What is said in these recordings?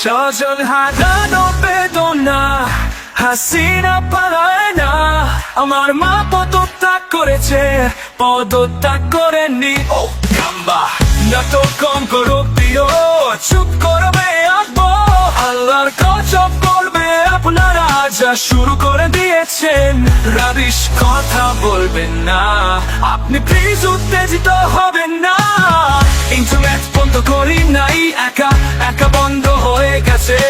সজল হারানো বেদনা হাসিনা পালায় না আমার মা পদত্যাগ করেছে পদত্যাগ করেননি ও কাম্বা না তো কম করো প্রিয় চুপ করবে আঁকবো আল্লাহর গজব করবে আপনারা যা শুরু করে দিয়েছেন রাবিশ কথা বলবেন না আপনি প্লিজ উত্তেজিত হবেন না ইন্টারনেট বন্ধ করি নাই একা একা বন্ধ গেছে।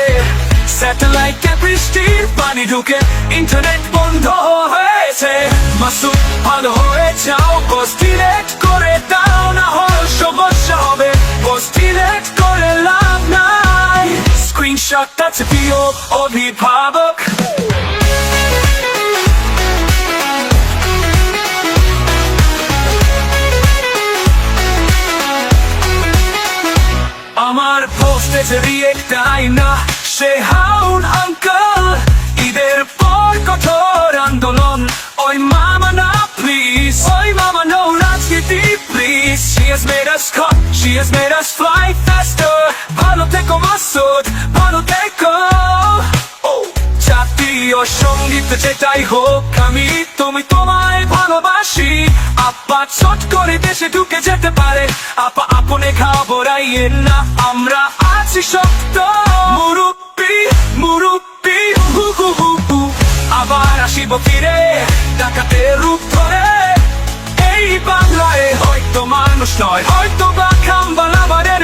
স্যাটেলাইটে বৃষ্টির পানি ঢুকে ইন্টারনেট বন্ধ হয়েছে। মাসুদ ভালো হয়ে যাও পোস্ট রেট করে দাও, না হল সমস্যা হবে। পোস্ট রেট করে লাভ নাই। স্ক্রিনশটটা চেপিও অভিভাবক। আমার পোস্টে যে রিয়েক্টাই না, সে হাউন আঙ্কল ঈদের পর কঠোর আন্দোলন। ওই মামা না প্লিজ ওই মামা no, রাজনীতি please she has made us cut, she has made us fly faster ভালো থেকো মাসুদ, ভালো থেকো। জাতীয় সংগীত যেটাই হোক, আমি, তুমি ভালোবাসি আপা চট করে দেশে ঢুকে যেতে পারে। আপা আপনে ঘাবড়াইয়েন না, আমরা আছি শক্ত মুরুব্বি মুরুব্বি, হু হু হু হু। আবার আসিব ফিরে, ডাকাতে রূপ ধরে। এই বাংলায় হয়তো মানুষ নয় হয়তো বা খাম্বাল আমাদের